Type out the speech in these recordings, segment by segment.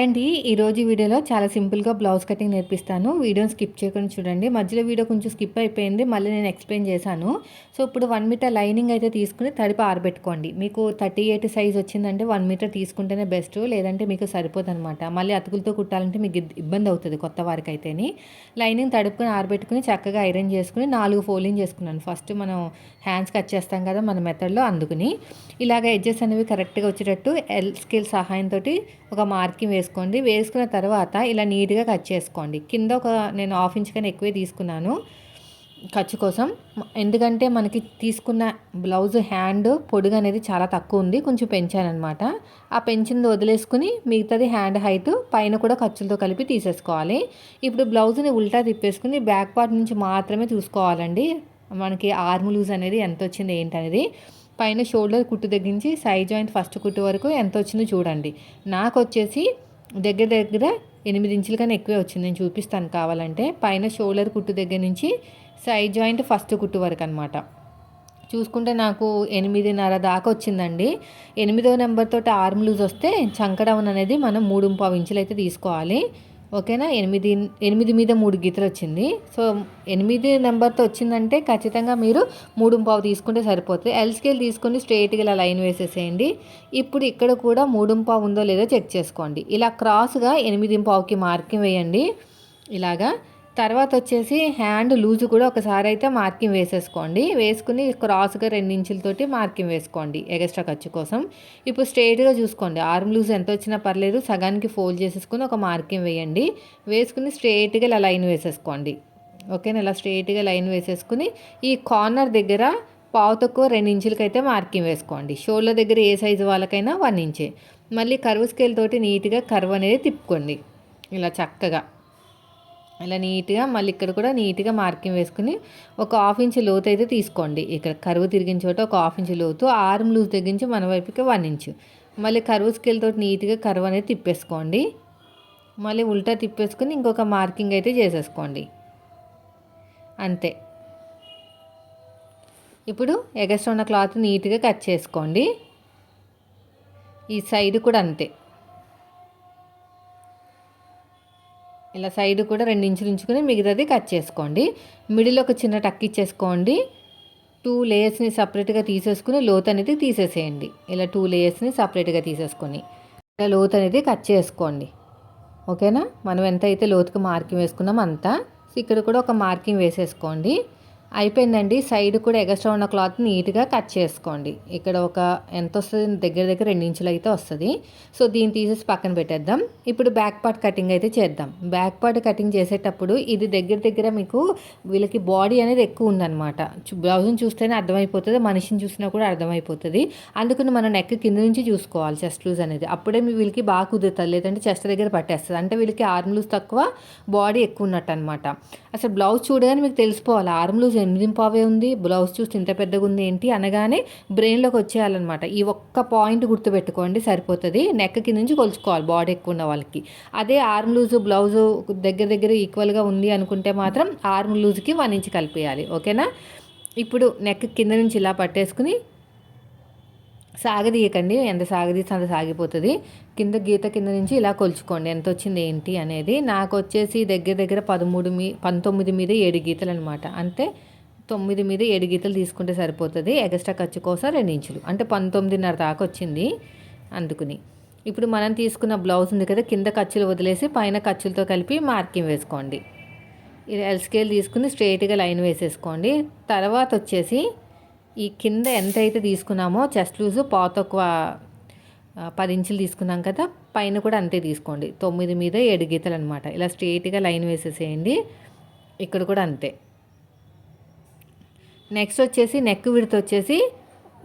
అండి ఈరోజు వీడియోలో చాలా సింపుల్గా బ్లౌజ్ కటింగ్ నేర్పిస్తాను. వీడియోని స్కిప్ చేయకుండా చూడండి. మధ్యలో వీడియో కొంచెం స్కిప్ అయిపోయింది. మళ్ళీ నేను ఎక్స్ప్లెయిన్ చేశాను. సో ఇప్పుడు వన్ మీటర్ లైనింగ్ అయితే తీసుకుని తడిపి ఆరబెట్టుకోండి. మీకు థర్టీ ఎయిట్ సైజ్ వచ్చిందంటే వన్ మీటర్ తీసుకుంటేనే బెస్ట్. లేదంటే మీకు సరిపోదన్నమాట మళ్ళీ అతుకులతో కుట్టాలంటే మీకు ఇబ్బంది అవుతుంది కొత్త వారికి అయితేని లైనింగ్ తడుపుకొని ఆరబెట్టుకుని చక్కగా ఐరన్ చేసుకుని నాలుగు ఫోల్డింగ్ చేసుకున్నాను. ఫస్ట్ మనం హ్యాండ్స్ కట్ చేస్తాం కదా మన మెథడ్లో అందుకుని. ఇలాగ ఎడ్జెస్ అనేవి కరెక్ట్గా వచ్చేటట్టు ఎల్ స్కేల్ సహాయంతో ఒక మార్కింగ్ వేసుకోండి. వేసుకున్న తర్వాత ఇలా నీట్గా కట్ చేసుకోండి. కింద ఒక నేను హాఫ్ ఇంచ్ కన్నా ఎక్కువే తీసుకున్నాను ఖర్చు కోసం. ఎందుకంటే మనకి తీసుకున్న బ్లౌజ్ హ్యాండ్ పొడుగు అనేది చాలా తక్కువ ఉంది. కొంచెం పెంచానమాట ఆ పెంచింది వదిలేసుకుని మిగతాది హ్యాండ్ హైట్ పైన కూడా ఖర్చులతో కలిపి తీసేసుకోవాలి. ఇప్పుడు బ్లౌజ్ని ఉల్టా తిప్పేసుకుని బ్యాక్ పార్ట్ నుంచి మాత్రమే చూసుకోవాలండి. మనకి ఆర్మ్ లూజ్ అనేది ఎంత వచ్చింది ఏంటనేది. పైన షోల్డర్ కుట్టు తగ్గించి సైడ్ జాయింట్ ఫస్ట్ కుట్టు వరకు ఎంత వచ్చిందో చూడండి. నాకు వచ్చేసి దగ్గర దగ్గర ఎనిమిది ఇంచుల కన్నా ఎక్కువే వచ్చింది. నేను చూపిస్తాను కావాలంటే. పైన షోల్డర్ కుట్టు దగ్గర నుంచి సైడ్ జాయింట్ ఫస్ట్ కుట్టు వరకు అనమాట చూసుకుంటే నాకు ఎనిమిదిన్నర దాకా వచ్చిందండి. ఎనిమిదో నెంబర్తో ఆర్మ్ లూజ్ వస్తే చంకడౌన్ అనేది మనం మూడు పావు ఇంచులు అయితే తీసుకోవాలి. ఓకేనా? ఎనిమిది ఎనిమిది మీద మూడు గీతలు వచ్చింది. సో ఎనిమిది నెంబర్తో వచ్చిందంటే ఖచ్చితంగా మీరు మూడు పావు తీసుకుంటే సరిపోతుంది. ఎల్ స్కేల్ తీసుకొని స్ట్రైట్గా ఇలా లైన్ వేసేసేయండి. ఇప్పుడు ఇక్కడ కూడా మూడు పావు ఉందో లేదో చెక్ చేసుకోండి. ఇలా క్రాస్గా ఎనిమిది పావుకి మార్కింగ్ వేయండి. ఇలాగా తర్వాత వచ్చేసి హ్యాండ్ లూజ్ కూడా ఒకసారి అయితే మార్కింగ్ వేసేసుకోండి. వేసుకుని క్రాస్గా రెండు ఇంచులతోటి మార్కింగ్ వేసుకోండి ఎగస్ట్రా ఖర్చు కోసం. ఇప్పుడు స్ట్రైట్గా చూసుకోండి. ఆర్మ్ లూజ్ ఎంత వచ్చినా పర్లేదు సగానికి ఫోల్డ్ చేసేసుకుని ఒక మార్కింగ్ వేయండి. వేసుకుని స్ట్రైట్గా ఇలా లైన్ వేసేసుకోండి. ఓకేనా? ఇలా స్ట్రైట్గా లైన్ వేసేసుకుని ఈ కార్నర్ దగ్గర పావు తక్కువ రెండు ఇంచులకైతే మార్కింగ్ వేసుకోండి. షోల్డర్ దగ్గర ఏ సైజు వాళ్ళకైనా వన్ ఇంచే. మళ్ళీ కర్వ్ స్కేల్ తోటి నీట్గా కర్వ్ అనేది తిప్పుకోండి. ఇలా చక్కగా. ఇలా నీట్గా మళ్ళీ ఇక్కడ కూడా నీట్గా మార్కింగ్ వేసుకుని ఒక హాఫ్ ఇంచ్ లోతు అయితే తీసుకోండి. ఇక్కడ కరువు తిరిగిన చోట ఒక హాఫ్ ఇంచ్ లోతు ఆర్మ్ లూజ్ తగ్గించి మన వైపుకి వన్ ఇంచ్. మళ్ళీ కరువు స్కేల్ తోటి నీట్గా కరువు అనేది తిప్పేసుకోండి. మళ్ళీ ఉల్టా తిప్పేసుకుని ఇంకొక మార్కింగ్ అయితే చేసేసుకోండి. అంతే. ఇప్పుడు ఎగస్ట్రా ఉన్న క్లాత్ నీట్గా కట్ చేసుకోండి. ఈ సైడ్ కూడా అంతే. ఇలా సైడ్ కూడా రెండు ఇంచులు ఉంచుకొని మిగతాది కట్ చేసుకోండి. మిడిల్ ఒక చిన్న టక్ ఇచ్చేసుకోండి. టూ లేయర్స్ని సపరేట్గా తీసేసుకుని లోత్ అనేది తీసేసేయండి. ఇలా టూ లేయర్స్ని సపరేట్గా తీసేసుకొని ఇలా లోత్ అనేది కట్ చేసుకోండి. ఓకేనా మనం ఎంత అయితే లోతుకు మార్కింగ్ వేసుకున్నాం అంతా ఇక్కడ కూడా ఒక మార్కింగ్ వేసేసుకోండి. అయిపోయిందండి. సైడ్ కూడా ఎగస్ట్రా ఉన్న క్లాత్ నీట్గా కట్ చేసుకోండి. ఇక్కడ ఒక ఎంత వస్తుంది? దగ్గర దగ్గర రెండు ఇంచులు అయితే వస్తుంది. సో దీన్ని తీసేసి పక్కన పెట్టేద్దాం. ఇప్పుడు బ్యాక్ పార్ట్ కటింగ్ అయితే చేద్దాం. బ్యాక్ పార్ట్ కటింగ్ చేసేటప్పుడు ఇది దగ్గర దగ్గర మీకు వీళ్ళకి బాడీ అనేది ఎక్కువ ఉందన్నమాట. బ్లౌజ్ని చూస్తేనే అర్థమైపోతుంది. మనిషిని చూసినా కూడా అర్థమైపోతుంది. అందుకని మనం నెక్ కింద నుంచి చూసుకోవాలి చెస్ట్ లూజ్ అనేది. అప్పుడే వీళ్ళకి బాగా కుదురుతుంది. లేదంటే చెస్ట్ దగ్గర పట్టేస్తుంది. అంటే వీళ్ళకి ఆర్మ్ లూజ్ తక్కువ బాడీ ఎక్కువ ఉన్నట్టు అనమాట అసలు బ్లౌజ్ చూడగానే మీకు తెలిసిపోవాలి. ఆర్మ్ లూజ్ ఎనిమిది పావే ఉంది? బ్లౌజ్ చూస్తే ఇంత పెద్దగా ఉంది ఏంటి? అనగానే బ్రెయిన్లోకి వచ్చేయాలన్నమాట. ఈ ఒక్క పాయింట్ గుర్తుపెట్టుకోండి సరిపోతుంది. నెక్ కింద నుంచి కొలుచుకోవాలి బాడీ ఎక్కువ ఉన్న వాళ్ళకి. అదే ఆర్మ్ లూజు బ్లౌజు దగ్గర దగ్గర ఈక్వల్గా ఉంది అనుకుంటే మాత్రం ఆర్మ్ లూజ్కి వన్ ఇంచ్ కలిపేయాలి. ఓకేనా ఇప్పుడు నెక్ కింద నుంచి ఇలా పట్టేసుకుని సాగదీయకండి. ఎంత సాగదీస్తే అంత సాగిపోతుంది. కింద గీత కింద నుంచి ఇలా కొలుచుకోండి. ఎంత వచ్చింది ఏంటి అనేది. నాకు వచ్చేసి దగ్గర దగ్గర పదమూడు మీ పంతొమ్మిది మీద ఏడు గీతలు అనమాట అంతే? తొమ్మిది మీద ఏడు గీతలు తీసుకుంటే సరిపోతుంది. ఎక్స్ట్రా ఖర్చు కోసం రెండు ఇంచులు. అంటే పంతొమ్మిదిన్నర దాకా వచ్చింది అందుకుని. ఇప్పుడు మనం తీసుకున్న బ్లౌజ్ ఉంది కదా కింద ఖర్చులు వదిలేసి పైన ఖర్చులతో కలిపి మార్కింగ్ వేసుకోండి. ఇది ఎల్ స్కేల్ తీసుకుని స్ట్రైట్గా లైన్ వేసేసుకోండి. తర్వాత వచ్చేసి ఈ కింద ఎంత అయితే తీసుకున్నామో చెస్ట్ లూజ్ పాత ఒక పది ఇంచులు తీసుకున్నాం కదా పైన కూడా అంతే తీసుకోండి. తొమ్మిది మీద ఏడు గీతలు అనమాట ఇలా స్ట్రైట్గా లైన్ వేసేసేయండి. ఇక్కడ కూడా అంతే. నెక్స్ట్ వచ్చేసి నెక్ విడత వచ్చేసి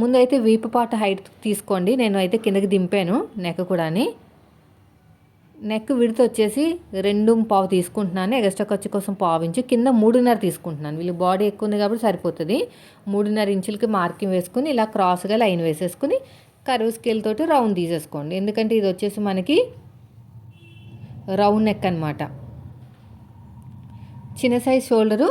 ముందైతే వీపు పాట హైట్ తీసుకోండి. నేను అయితే కిందకి దింపాను నెక్ కూడాని. నెక్ విడత వచ్చేసి రెండు పావు తీసుకుంటున్నాను. ఎక్స్ట్రా ఖర్చు కోసం పావు ఇంచు. కింద మూడున్నర తీసుకుంటున్నాను. వీళ్ళు బాడీ ఎక్కువ ఉంది కాబట్టి సరిపోతుంది. మూడున్నర ఇంచులకి మార్కింగ్ వేసుకుని ఇలా క్రాస్గా లైన్ వేసేసుకుని కరువు స్కేల్ తోటి రౌండ్ తీసేసుకోండి. ఎందుకంటే ఇది వచ్చేసి మనకి రౌండ్ నెక్ అనమాట చిన్న సైజ్ షోల్డరు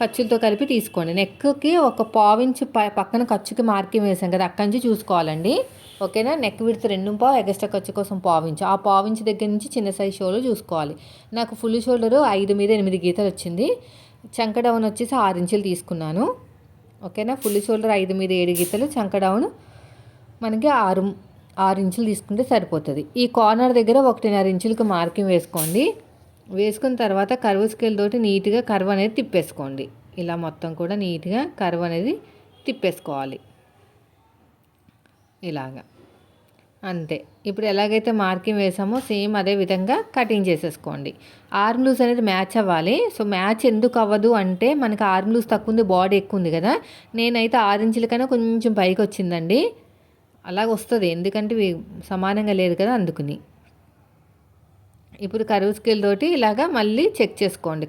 ఖర్చులతో కలిపి తీసుకోండి. నెక్కి ఒక పావించు పక్కన ఖర్చుకి మార్కింగ్ వేసాం కదా అక్కడి నుంచి చూసుకోవాలండి. ఓకేనా? నెక్ విడత రెండు పావు ఎగస్ట్రా ఖర్చు కోసం పావించు. ఆ పావించు దగ్గర నుంచి చిన్న సైజ్ షోలో చూసుకోవాలి. నాకు ఫుల్ షోల్డరు ఐదు మీద ఎనిమిది గీతలు వచ్చింది. చంక డౌన్ వచ్చేసి ఆరు ఇంచులు తీసుకున్నాను. ఓకేనా? ఫుల్ షోల్డర్ ఐదు మీద ఏడు గీతలు చంక డౌన్ మనకి ఆరు ఆరు ఇంచులు తీసుకుంటే సరిపోతుంది. ఈ కార్నర్ దగ్గర ఒకటిన్నర ఇంచులకు మార్కింగ్ వేసుకోండి. వేసుకున్న తర్వాత కర్వ్ స్కేల్ తోటి నీట్గా కర్వ్ అనేది తిప్పేసుకోండి. ఇలా మొత్తం కూడా నీట్గా కర్వ్ అనేది తిప్పేసుకోవాలి. ఇలాగా. అంతే. ఇప్పుడు ఎలాగైతే మార్కింగ్ వేసామో సేమ్ అదే విధంగా కటింగ్ చేసేసుకోండి. ఆర్మ్ లూజ్ అనేది మ్యాచ్ అవ్వాలి. సో మ్యాచ్ ఎందుకు అవ్వదు అంటే మనకి ఆర్మ్ లూజ్ తక్కువ ఉంది బాడీ ఎక్కువ ఉంది కదా. నేనైతే ఆరు ఇంచుల కన్నా కొంచెం పైకి వచ్చిందండి. అలాగ వస్తుంది. ఎందుకంటే సమానంగా లేదు కదా అందుకుని. ఇప్పుడు కరువు స్కేల్ తోటి ఇలాగా మళ్ళీ చెక్ చేసుకోండి.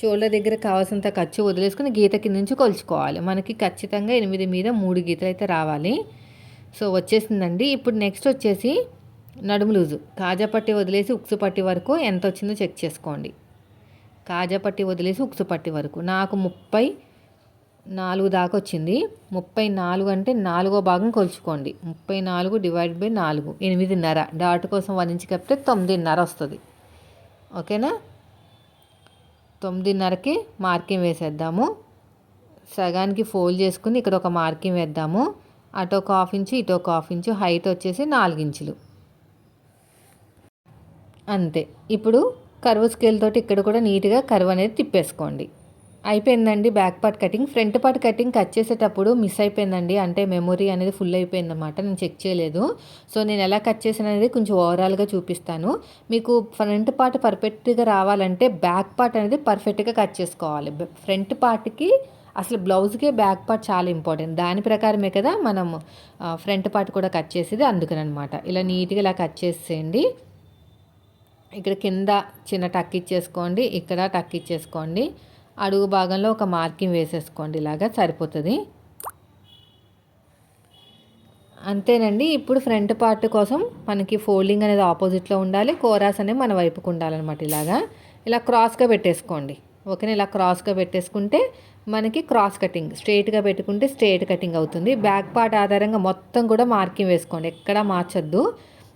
షోల్డర్ దగ్గర కావాల్సినంత ఖర్చు వదిలేసుకుని గీత కింద నుంచి కొలుచుకోవాలి. మనకి ఖచ్చితంగా ఎనిమిది మీద మూడు గీతలు అయితే రావాలి. సో వచ్చేసిందండి. ఇప్పుడు నెక్స్ట్ వచ్చేసి నడుము లూజు. కాజా పట్టి వదిలేసి ఉక్సు పట్టి వరకు ఎంత వచ్చిందో చెక్ చేసుకోండి. కాజా పట్టి వదిలేసి ఉక్సు పట్టి వరకు. నాకు ముప్పై నాలుగు దాకా వచ్చింది ముప్పై నాలుగు అంటే నాలుగో భాగం కొలుచుకోండి. ముప్పై నాలుగు డివైడ్ బై నాలుగు. ఎనిమిదిన్నర. డాట్ కోసం వన్ ఇంచ్ కప్పితే తొమ్మిదిన్నర వస్తుంది. ఓకేనా? తొమ్మిదిన్నరకి మార్కింగ్ వేసేద్దాము. సగానికి ఫోల్డ్ చేసుకుని ఇక్కడ ఒక మార్కింగ్ వేద్దాము. అటు ఒక హాఫ్ ఇంచు ఇటు ఒక హాఫ్ ఇంచు. హైట్ వచ్చేసి నాలుగు ఇంచులు. అంతే. ఇప్పుడు కర్వ్ స్కేల్ తోటి ఇక్కడ కూడా నీట్గా కర్వ్ అనేది తిప్పేసుకోండి. అయిపోయిందండి back part cutting. Front part cutting cut చేసేటప్పుడు మిస్ అయిపోయిందండి. అంటే మెమొరీ అనేది ఫుల్ అయిపోయింది అనమాట నేను చెక్ చేయలేదు. సో నేను ఎలా కట్ చేసాను అనేది కొంచెం ఓవరాల్గా చూపిస్తాను. మీకు ఫ్రంట్ పార్ట్ పర్ఫెక్ట్గా రావాలంటే బ్యాక్ పార్ట్ అనేది పర్ఫెక్ట్గా కట్ చేసుకోవాలి. ఫ్రంట్ పార్ట్కి అసలు బ్లౌజ్కే బ్యాక్ పార్ట్ చాలా ఇంపార్టెంట్. దాని ప్రకారమే కదా మనం ఫ్రంట్ పార్ట్ కూడా కట్ చేసేది అందుకనమాట ఇలా నీట్గా ఇలా కట్ చేసేయండి. ఇక్కడ కింద చిన్న టక్ ఇచ్చేసుకోండి. ఇక్కడ టక్ ఇచ్చేసుకోండి. అడుగు భాగంలో ఒక మార్కింగ్ వేసేసుకోండి ఇలాగా సరిపోతుంది. అంతేనండి ఇప్పుడు ఫ్రంట్ పార్ట్ కోసం మనకి ఫోల్డింగ్ అనేది ఆపోజిట్లో ఉండాలి కోరాస్ అనేవి మన వైపుకు ఉండాలన్నమాట ఇలాగా. ఇలా క్రాస్గా పెట్టేసుకోండి ఓకేనా? ఇలా క్రాస్గా పెట్టేసుకుంటే మనకి క్రాస్ కటింగ్ స్ట్రైట్గా పెట్టుకుంటే స్ట్రైట్ కటింగ్ అవుతుంది. బ్యాక్ పార్ట్ ఆధారంగా మొత్తం కూడా మార్కింగ్ వేసుకోండి ఎక్కడా మార్చొద్దు.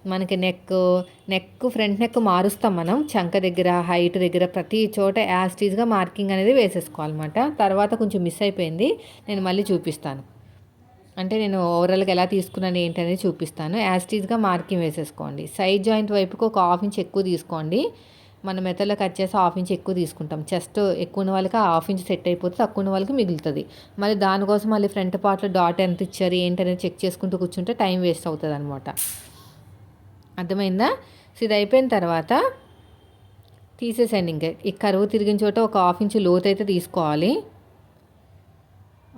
మనకి నెక్ నెక్ ఫ్రంట్ నెక్ మారుస్తాం మనం. చంక దగ్గర హైట్ దగ్గర ప్రతి చోట యాస్టీజ్గా మార్కింగ్ అనేది వేసేసుకోవాలన్నమాట. తర్వాత కొంచెం మిస్ అయిపోయింది. నేను మళ్ళీ చూపిస్తాను. అంటే నేను ఓవరాల్గా ఎలా తీసుకున్నాను ఏంటనేది చూపిస్తాను. యాస్టీజ్గా మార్కింగ్ వేసేసుకోండి. సైడ్ జాయింట్ వైపుకి ఒక హాఫ్ ఇంచ్ ఎక్కువ తీసుకోండి. మన మెథడ్లో కట్ చేసి హాఫ్ ఇంచ్ ఎక్కువ తీసుకుంటాం. చెస్ట్ ఎక్కువ ఉన్న వాళ్ళకి హాఫ్ ఇంచ్ సెట్ అయిపోతే తక్కువ ఉన్న వాళ్ళకి మిగులుతుంది. మళ్ళీ దానికోసం మళ్ళీ ఫ్రంట్ పార్ట్లో డాట్ ఎంత ఇచ్చారు ఏంటనేది చెక్ చేసుకుంటూ కూర్చుంటే టైం వేస్ట్ అవుతుంది అనమాట అర్థమైందా? సో ఇది అయిపోయిన తర్వాత తీసేసండి ఇంకా. ఈ కరువు తిరిగిన చోట ఒక హాఫ్ ఇంచు లోతు అయితే తీసుకోవాలి.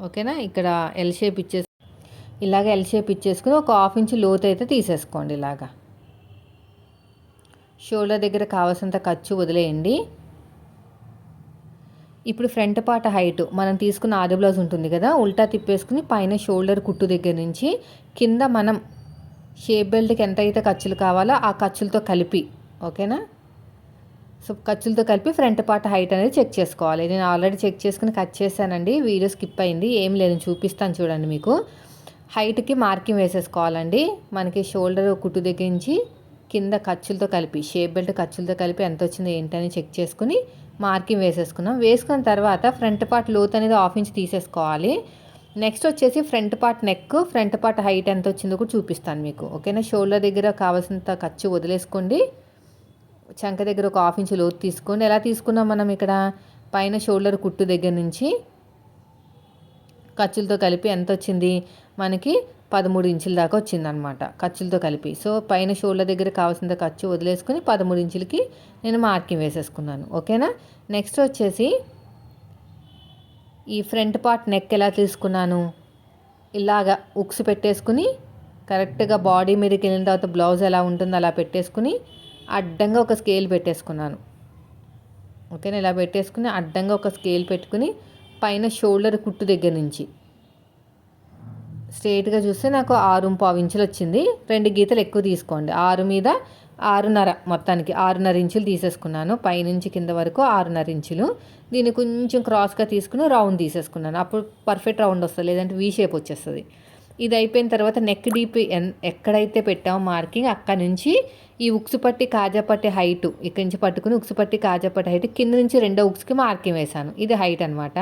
ఓకేనా? ఇక్కడ ఎల్ షేప్ ఇచ్చేసి ఇలాగ ఎల్ షేప్ ఇచ్చేసుకుని ఒక హాఫ్ ఇంచు లోతు అయితే తీసేసుకోండి ఇలాగా. షోల్డర్ దగ్గర కావాల్సినంత ఖర్చు వదిలేయండి. ఇప్పుడు ఫ్రంట్ పార్ట్ హైట్. మనం తీసుకున్న ఆది బ్లౌజ్ ఉంటుంది కదా ఉల్టా తిప్పేసుకుని పైన షోల్డర్ కుట్టు దగ్గర నుంచి కింద మనం షేప్ బెల్ట్కి ఎంత అయితే ఖర్చులు కావాలో ఆ ఖర్చులతో కలిపి ఓకేనా? సో ఖర్చులతో కలిపి ఫ్రంట్ పార్ట్ హైట్ అనేది చెక్ చేసుకోవాలి. నేను ఆల్రెడీ చెక్ చేసుకుని కట్ చేశానండి. వీడియో స్కిప్ అయింది. ఏం లేదు చూపిస్తాను చూడండి మీకు. హైట్కి మార్కింగ్ వేసేసుకోవాలండి. మనకి షోల్డర్ కుట్టు దగ్గర నుంచి కింద ఖర్చులతో కలిపి షేప్ బెల్ట్ ఖర్చులతో కలిపి ఎంత వచ్చిందో ఏంటని చెక్ చేసుకుని మార్కింగ్ వేసేసుకున్నాం. వేసుకున్న తర్వాత ఫ్రంట్ పార్ట్ లోత్ అనేది హాఫ్ ఇంచ్ తీసేసుకోవాలి. నెక్స్ట్ వచ్చేసి front part neck front part height ఎంత వచ్చిందో కూడా చూపిస్తాను మీకు. ఓకేనా షోల్డర్ దగ్గర కావాల్సినంత ఖర్చు వదిలేసుకోండి. చంక దగ్గర ఒక హాఫ్ ఇంచ్ లోతు తీసుకోండి. ఎలా తీసుకున్నాం మనం ఇక్కడ? పైన షోల్డర్ కుట్టు దగ్గర నుంచి ఖర్చులతో కలిపి ఎంత వచ్చింది? మనకి పదమూడు ఇంచుల దాకా వచ్చిందనమాట ఖర్చులతో కలిపి. సో పైన షోల్డర్ దగ్గర కావాల్సినంత ఖర్చు వదిలేసుకొని పదమూడు ఇంచులకి నేను మార్కింగ్ వేసేసుకున్నాను. ఓకేనా నెక్స్ట్ వచ్చేసి ఈ ఫ్రంట్ పార్ట్ నెక్ ఎలా తీసుకున్నాను? ఇలాగా ఉక్స్ పెట్టేసుకుని కరెక్ట్గా బాడీ మీదకి వెళ్ళిన తర్వాత బ్లౌజ్ ఎలా ఉంటుందో అలా పెట్టేసుకుని అడ్డంగా ఒక స్కేల్ పెట్టేసుకున్నాను. ఓకేనా? ఇలా పెట్టేసుకుని అడ్డంగా ఒక స్కేల్ పెట్టుకుని పైన షోల్డర్ కుట్టు దగ్గర నుంచి. స్ట్రేట్గా చూస్తే నాకు ఆరు పావు ఇంచులు వచ్చింది. రెండు గీతలు ఎక్కువ తీసుకోండి. ఆరు మీద ఆరున్నర మొత్తానికి ఆరున్నర ఇంచులు తీసేసుకున్నాను. పైనుంచి కింద వరకు ఆరున్నర ఇంచులు. దీన్ని కొంచెం క్రాస్గా తీసుకుని రౌండ్ తీసేసుకున్నాను. అప్పుడు పర్ఫెక్ట్ రౌండ్ వస్తుంది లేదంటే వీ షేప్ వచ్చేస్తుంది. ఇది అయిపోయిన తర్వాత నెక్ డీప్ ఎక్కడైతే పెట్టామో మార్కింగ్ అక్కడ నుంచి ఈ ఉక్సు పట్టి హైటు హైట్ ఇక్కడి నుంచి పట్టుకుని ఉక్సు పట్టి హైట్ కింద నుంచి రెండో ఉక్స్కి మార్కింగ్ వేశాను. ఇది హైట్ అనమాట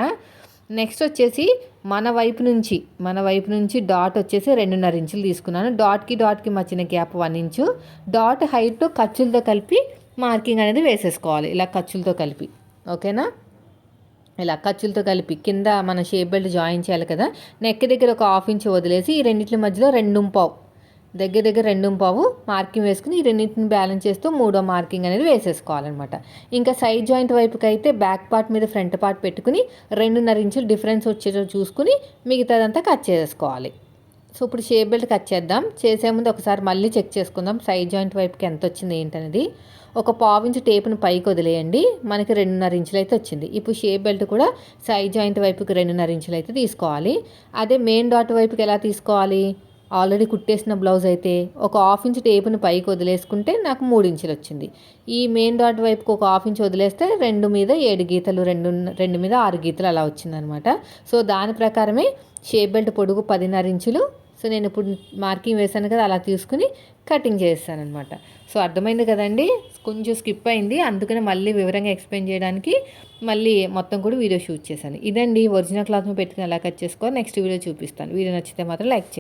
నెక్స్ట్ వచ్చేసి మన వైపు నుంచి మన వైపు నుంచి డాట్ వచ్చేసి రెండున్నర ఇంచులు తీసుకున్నాను. డాట్కి డాట్కి మధ్యన gap one inch dot height ఖర్చులతో కలిపి మార్కింగ్ అనేది వేసేసుకోవాలి ఇలా ఖర్చులతో కలిపి. ఓకేనా ఇలా ఖర్చులతో కలిపి కింద మన షేప్ బెల్ట్ జాయిన్ చేయాలి కదా? నెక్ దగ్గర ఒక హాఫ్ ఇంచ్ వదిలేసి ఈ రెండింటి మధ్యలో రెండు పావు దగ్గర దగ్గర రెండు పావు మార్కింగ్ వేసుకుని ఈ రెండింటిని బ్యాలెన్స్ చేస్తూ మూడో మార్కింగ్ అనేది వేసేసుకోవాలన్నమాట. ఇంకా సైడ్ జాయింట్ వైపుకి అయితే బ్యాక్ పార్ట్ మీద ఫ్రంట్ పార్ట్ పెట్టుకుని రెండున్నర ఇంచులు డిఫరెన్స్ వచ్చేటట్టు చూసుకుని మిగతాదంతా కట్ చేసుకోవాలి సో ఇప్పుడు షేప్ బెల్ట్ కట్ చేద్దాం. చేసే ముందు ఒకసారి మళ్ళీ చెక్ చేసుకుందాం సైడ్ జాయింట్ వైపుకి ఎంత వచ్చింది ఏంటనేది. ఒక పావు ఇంచు టేపును పైకి వదిలేయండి. మనకి రెండున్నర ఇంచులు అయితే వచ్చింది. ఇప్పుడు షేప్ బెల్ట్ కూడా సైడ్ జాయింట్ వైపుకి రెండున్నర ఇంచులు అయితే తీసుకోవాలి. అదే మెయిన్ డాట్ వైపుకి ఎలా తీసుకోవాలి? ఆల్రెడీ కుట్టేసిన బ్లౌజ్ అయితే ఒక హాఫ్ ఇంచ్ టేపుని పైకి వదిలేసుకుంటే నాకు మూడు ఇంచులు వచ్చింది. ఈ మెయిన్ డాట్ వైపుకి ఒక హాఫ్ ఇంచ్ వదిలేస్తే రెండు మీద ఏడు గీతలు రెండు రెండు మీద ఆరు గీతలు అలా వచ్చిందనమాట. సో దాని ప్రకారమే షేప్ బెల్ట్ పొడుగు పదిన్నర ఇంచులు. సో నేను ఇప్పుడు మార్కింగ్ వేసాను కదా అలా తీసుకుని కటింగ్ చేస్తానమాట సో అర్థమైంది కదండి? కొంచెం స్కిప్ అయింది. అందుకని మళ్ళీ వివరంగా ఎక్స్ప్లెయిన్ చేయడానికి మళ్ళీ మొత్తం కూడా వీడియో షూట్ చేశాను. ఇదండి ఒరిజినల్ క్లాత్ పెట్టుకుని ఎలా కట్ చేసుకో నెక్స్ట్ వీడియో చూపిస్తాను. వీడియో నచ్చితే మాత్రం లైక్ చేయండి.